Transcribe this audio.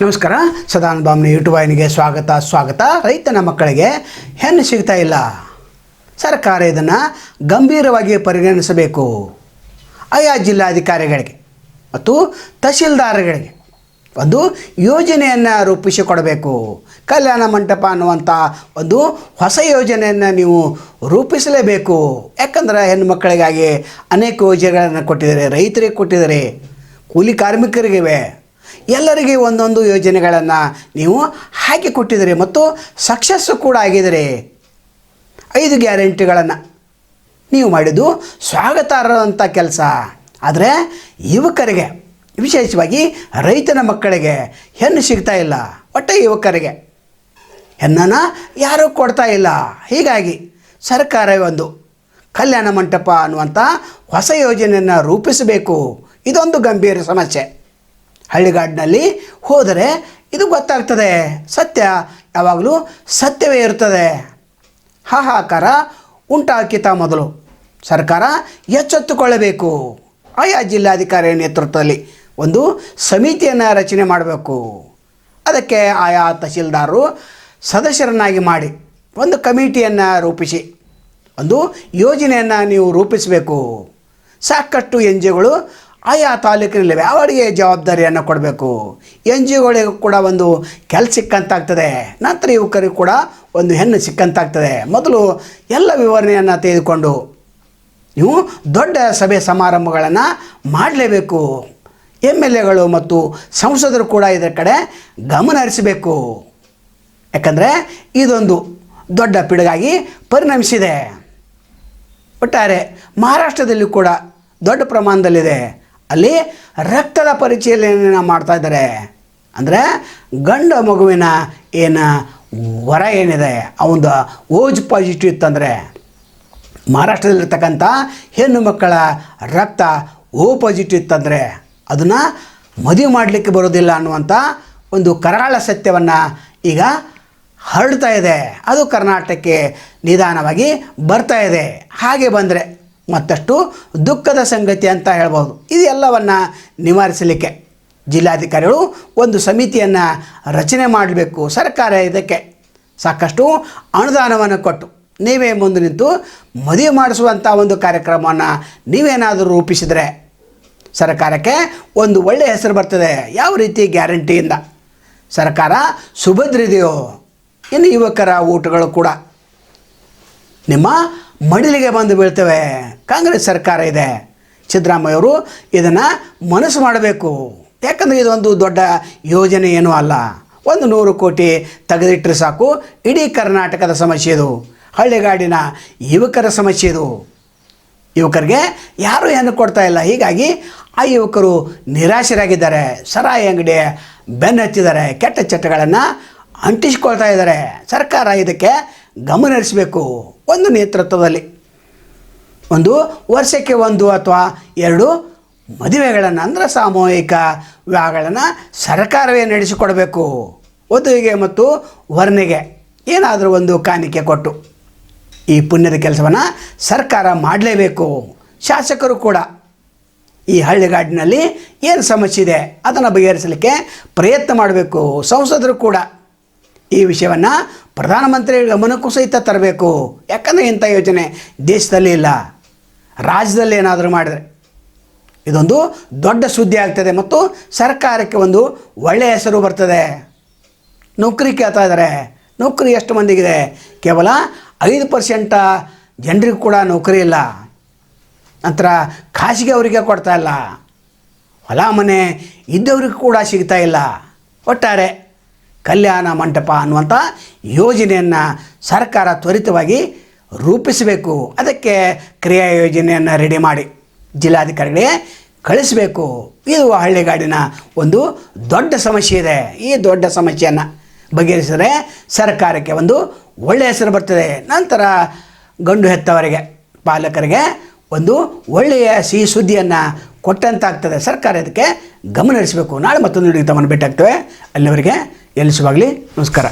ನಮಸ್ಕಾರ. ಸದಾನಂದ ಬಾಮ್ನ ಯೂಟ್ಯೂಬ್ ವಾಹಿನಿಗೆ ಸ್ವಾಗತ ಸ್ವಾಗತ. ರೈತನ ಮಕ್ಕಳಿಗೆ ಹೆಣ್ಣು ಸಿಗ್ತಾ ಇಲ್ಲ. ಸರ್ಕಾರ ಇದನ್ನು ಗಂಭೀರವಾಗಿ ಪರಿಗಣಿಸಬೇಕು. ಆಯಾ ಜಿಲ್ಲಾಧಿಕಾರಿಗಳಿಗೆ ಮತ್ತು ತಹಶೀಲ್ದಾರ್ಗಳಿಗೆ ಒಂದು ಯೋಜನೆಯನ್ನು ರೂಪಿಸಿಕೊಡಬೇಕು. ಕಲ್ಯಾಣ ಮಂಟಪ ಅನ್ನುವಂಥ ಒಂದು ಹೊಸ ಯೋಜನೆಯನ್ನು ನೀವು ರೂಪಿಸಲೇಬೇಕು. ಯಾಕಂದ್ರೆ ಹೆಣ್ಣು ಮಕ್ಕಳಿಗಾಗಿ ಅನೇಕ ಯೋಜನೆಗಳನ್ನು ಕೊಟ್ಟಿದ್ದಾರೆ, ರೈತರಿಗೆ ಕೊಟ್ಟಿದ್ದಾರೆ, ಕೂಲಿ ಕಾರ್ಮಿಕರಿಗಿವೆ. ಎಲ್ಲರಿಗೆ ಒಂದೊಂದು ಯೋಜನೆಗಳನ್ನು ನೀವು ಹಾಕಿ ಕೊಟ್ಟಿದ್ದೀರಿ ಮತ್ತು ಸಕ್ಸಸ್ಸು ಕೂಡ ಆಗಿದರೆ ಐದು ಗ್ಯಾರಂಟಿಗಳನ್ನು ನೀವು ಮಾಡಿದ್ದು ಸ್ವಾಗತಾರ್ಹವಂಥ ಕೆಲಸ. ಆದರೆ ಯುವಕರಿಗೆ, ವಿಶೇಷವಾಗಿ ರೈತನ ಮಕ್ಕಳಿಗೆ ಹೆಣ್ಣು ಸಿಗ್ತಾ ಇಲ್ಲ, ಒಟ್ಟೆ ಯುವಕರಿಗೆ. ಹೆಣ್ಣನ್ನು ಯಾರೂ ಕೊಡ್ತಾ ಇಲ್ಲ. ಹೀಗಾಗಿ ಸರ್ಕಾರವೇ ಒಂದು ಕಲ್ಯಾಣ ಮಂಟಪ ಅನ್ನುವಂಥ ಹೊಸ ಯೋಜನೆಯನ್ನು ರೂಪಿಸಬೇಕು. ಇದೊಂದು ಗಂಭೀರ ಸಮಸ್ಯೆ. ಹಳ್ಳಿಗಾಡಿನಲ್ಲಿ ಹೋದರೆ ಇದು ಗೊತ್ತಾಗ್ತದೆ. ಸತ್ಯ. ಯಾವಾಗಲೂ ಸತ್ಯವೇ ಇರ್ತದೆ. ಹಾಹಾಕಾರ ಉಂಟಾಕಿತ ಮೊದಲು. ಸರ್ಕಾರ ಎಚ್ಚೆತ್ತುಕೊಳ್ಳಬೇಕು. ಆಯಾ ಜಿಲ್ಲಾಧಿಕಾರಿ ನೇತೃತ್ವದಲ್ಲಿ ಒಂದು ಸಮಿತಿಯನ್ನು ರಚನೆ ಮಾಡಬೇಕು. ಅದಕ್ಕೆ ಆಯಾ ತಹಶೀಲ್ದಾರರು ಸದಸ್ಯರನ್ನಾಗಿ ಮಾಡಿ ಒಂದು ಕಮಿಟಿಯನ್ನು ರೂಪಿಸಿ, ಒಂದು ಯೋಜನೆಯನ್ನು ನೀವು ರೂಪಿಸಬೇಕು. ಸಾಕಷ್ಟು ಎನ್ ಜಿಗಳು ಆಯಾ ತಾಲೂಕಿನಲ್ಲಿ ಅವರಿಗೆ ಜವಾಬ್ದಾರಿಯನ್ನು ಕೊಡಬೇಕು. ಎನ್ ಜಿ ಒಗಳಿಗೆ ಕೂಡ ಒಂದು ಕೆಲಸ ಸಿಕ್ಕಂತಾಗ್ತದೆ. ನಂತರ ಯುವಕರಿಗೂ ಕೂಡ ಒಂದು ಹೆಣ್ಣು ಸಿಕ್ಕಂತಾಗ್ತದೆ. ಮೊದಲು ಎಲ್ಲ ವಿವರಣೆಯನ್ನು ತೆಗೆದುಕೊಂಡು ನೀವು ದೊಡ್ಡ ಸಭೆ ಸಮಾರಂಭಗಳನ್ನು ಮಾಡಲೇಬೇಕು. ಎಂ ಎಲ್ ಎಗಳು ಮತ್ತು ಸಂಸದರು ಕೂಡ ಇದರ ಕಡೆ ಗಮನ ಹರಿಸಬೇಕು. ಯಾಕಂದರೆ ಇದೊಂದು ದೊಡ್ಡ ಪಿಡುಗಾಗಿ ಪರಿಣಮಿಸಿದೆ. ಒಟ್ಟಾರೆ ಮಹಾರಾಷ್ಟ್ರದಲ್ಲಿ ಕೂಡ ದೊಡ್ಡ ಪ್ರಮಾಣದಲ್ಲಿದೆ. ಅಲ್ಲಿ ರಕ್ತದ ಪರಿಚಯನ ಮಾಡ್ತಾ ಇದ್ದಾರೆ. ಅಂದರೆ ಗಂಡ ಮಗುವಿನ ಏನು ವರ ಏನಿದೆ ಅವನದು ಓಜ್ ಪಾಸಿಟಿವ್ ಇತ್ತಂದರೆ ಮಹಾರಾಷ್ಟ್ರದಲ್ಲಿರ್ತಕ್ಕಂಥ ಹೆಣ್ಣು ಮಕ್ಕಳ ರಕ್ತ ಓ ಪಾಸಿಟಿವ್ ಇತ್ತಂದರೆ ಅದನ್ನು ಮದುವೆ ಮಾಡಲಿಕ್ಕೆ ಬರೋದಿಲ್ಲ ಅನ್ನುವಂಥ ಒಂದು ಕರಾಳ ಸತ್ಯವನ್ನು ಈಗ ಹರಡ್ತಾ ಇದೆ. ಅದು ಕರ್ನಾಟಕಕ್ಕೆ ನಿಧಾನವಾಗಿ ಬರ್ತಾ ಇದೆ. ಹಾಗೆ ಬಂದರೆ ಮತ್ತಷ್ಟು ದುಃಖದ ಸಂಗತಿ ಅಂತ ಹೇಳ್ಬೋದು. ಇದೆಲ್ಲವನ್ನು ನಿವಾರಿಸಲಿಕ್ಕೆ ಜಿಲ್ಲಾಧಿಕಾರಿಗಳು ಒಂದು ಸಮಿತಿಯನ್ನು ರಚನೆ ಮಾಡಬೇಕು. ಸರ್ಕಾರ ಇದಕ್ಕೆ ಸಾಕಷ್ಟು ಅನುದಾನವನ್ನು ಕೊಟ್ಟು ನೀವೇ ಮುಂದೆ ನಿಂತು ಮದುವೆ ಮಾಡಿಸುವಂಥ ಒಂದು ಕಾರ್ಯಕ್ರಮವನ್ನು ನೀವೇನಾದರೂ ರೂಪಿಸಿದರೆ ಸರ್ಕಾರಕ್ಕೆ ಒಂದು ಒಳ್ಳೆಯ ಹೆಸರು ಬರ್ತದೆ. ಯಾವ ರೀತಿ ಗ್ಯಾರಂಟಿಯಿಂದ ಸರ್ಕಾರ ಸುಭದ್ರಿದೆಯೋ. ಇನ್ನು ಯುವಕರ ಊಟಗಳು ಕೂಡ ನಿಮ್ಮ ಮಡಿಲಿಗೆ ಬಂದು ಬೀಳ್ತವೆ. ಕಾಂಗ್ರೆಸ್ ಸರ್ಕಾರ ಇದೆ. ಸಿದ್ದರಾಮಯ್ಯವರು ಇದನ್ನು ಮನಸ್ಸು ಮಾಡಬೇಕು. ಯಾಕಂದರೆ ಇದೊಂದು ದೊಡ್ಡ ಯೋಜನೆ ಏನೂ ಅಲ್ಲ. ಒಂದು ನೂರು ಕೋಟಿ ತೆಗೆದಿಟ್ಟರೆ ಸಾಕು. ಇಡೀ ಕರ್ನಾಟಕದ ಸಮಸ್ಯೆ ಇದು. ಹಳ್ಳಿಗಾಡಿನ ಯುವಕರ ಸಮಸ್ಯೆ ಇದು. ಯುವಕರಿಗೆ ಯಾರೂ ಏನು ಕೊಡ್ತಾ ಇಲ್ಲ. ಹೀಗಾಗಿ ಆ ಯುವಕರು ನಿರಾಶರಾಗಿದ್ದಾರೆ. ಸರಾಯಿ ಅಂಗಡಿ ಬೆನ್ನು ಹತ್ತಿದ್ದಾರೆ ಕೆಟ್ಟ ಚಟಗಳನ್ನು ಅಂಟಿಸ್ಕೊಳ್ತಾ ಇದ್ದಾರೆ. ಸರ್ಕಾರ ಇದಕ್ಕೆ ಗಮನ ಹರಿಸಬೇಕು ಒಂದು ನೇತೃತ್ವದಲ್ಲಿ. ಒಂದು ವರ್ಷಕ್ಕೆ ಒಂದು ಅಥವಾ ಎರಡು ಮದುವೆಗಳನ್ನು ಅಂದರೆ ಸಾಮೂಹಿಕ ವಿವಾಹಗಳನ್ನು ಸರ್ಕಾರವೇ ನಡೆಸಿಕೊಡಬೇಕು. ವಧುವಿಗೆ ಮತ್ತು ವರ್ಣೆಗೆ ಏನಾದರೂ ಒಂದು ಕಾಣಿಕೆ ಕೊಟ್ಟು ಈ ಪುಣ್ಯದ ಕೆಲಸವನ್ನು ಸರ್ಕಾರ ಮಾಡಲೇಬೇಕು. ಶಾಸಕರು ಕೂಡ ಈ ಹಳ್ಳಿಗಾಡಿನಲ್ಲಿ ಏನು ಸಮಸ್ಯೆ ಇದೆ ಅದನ್ನು ಬಗೆಹರಿಸಲಿಕ್ಕೆ ಪ್ರಯತ್ನ ಮಾಡಬೇಕು. ಸಂಸದರು ಕೂಡ ಈ ವಿಷಯವನ್ನು ಪ್ರಧಾನಮಂತ್ರಿ ಗಮನಕ್ಕೂ ಸಹಿತ ತರಬೇಕು. ಯಾಕಂದರೆ ಇಂಥ ಯೋಜನೆ ದೇಶದಲ್ಲಿ ಇಲ್ಲ. ರಾಜ್ಯದಲ್ಲಿ ಏನಾದರೂ ಮಾಡಿದರೆ ಇದೊಂದು ದೊಡ್ಡ ಸುದ್ದಿ ಆಗ್ತದೆ ಮತ್ತು ಸರ್ಕಾರಕ್ಕೆ ಒಂದು ಒಳ್ಳೆಯ ಹೆಸರು ಬರ್ತದೆ. ನೌಕರಿ ಕೇಳ್ತಾ ಇದ್ದಾರೆ. ನೌಕರಿ ಎಷ್ಟು ಮಂದಿಗಿದೆ? ಕೇವಲ ಐದು ಪರ್ಸೆಂಟ ಜನರಿಗೂ ಕೂಡ ನೌಕರಿ ಇಲ್ಲ. ನಂತರ ಖಾಸಗಿ ಅವರಿಗೆ ಕೊಡ್ತಾ ಇಲ್ಲ. ಹೊಲ ಮನೆ ಇದ್ದವ್ರಿಗೂ ಕೂಡ ಸಿಗ್ತಾ ಇಲ್ಲ. ಒಟ್ಟಾರೆ ಕಲ್ಯಾಣ ಮಂಟಪ ಅನ್ನುವಂಥ ಯೋಜನೆಯನ್ನು ಸರ್ಕಾರ ತ್ವರಿತವಾಗಿ ರೂಪಿಸಬೇಕು. ಅದಕ್ಕೆ ಕ್ರಿಯಾ ಯೋಜನೆಯನ್ನು ರೆಡಿ ಮಾಡಿ ಜಿಲ್ಲಾಧಿಕಾರಿಗಳಿಗೆ ಕಳಿಸಬೇಕು. ಇದು ಹಳ್ಳಿಗಾಡಿನ ಒಂದು ದೊಡ್ಡ ಸಮಸ್ಯೆ ಇದೆ. ಈ ದೊಡ್ಡ ಸಮಸ್ಯೆಯನ್ನು ಬಗೆಹರಿಸಿದರೆ ಸರ್ಕಾರಕ್ಕೆ ಒಂದು ಒಳ್ಳೆಯ ಹೆಸರು ಬರ್ತದೆ. ನಂತರ ಗಂಡು ಹೆತ್ತವರಿಗೆ, ಪಾಲಕರಿಗೆ ಒಂದು ಒಳ್ಳೆಯ ಸಿಹಿ ಸುದ್ದಿಯನ್ನು ಕೊಟ್ಟಂತಾಗ್ತದೆ. ಸರ್ಕಾರ ಇದಕ್ಕೆ ಗಮನ ಹರಿಸಬೇಕು. ನಾಳೆ ಮತ್ತೊಂದು ತಮ್ಮನ್ನು ಭೇಟಾಗ್ತೇವೆ ಅಲ್ಲಿವರೆಗೆ ಎಲ್ಲಿಸುವಾಗಲಿ ನಮಸ್ಕಾರ.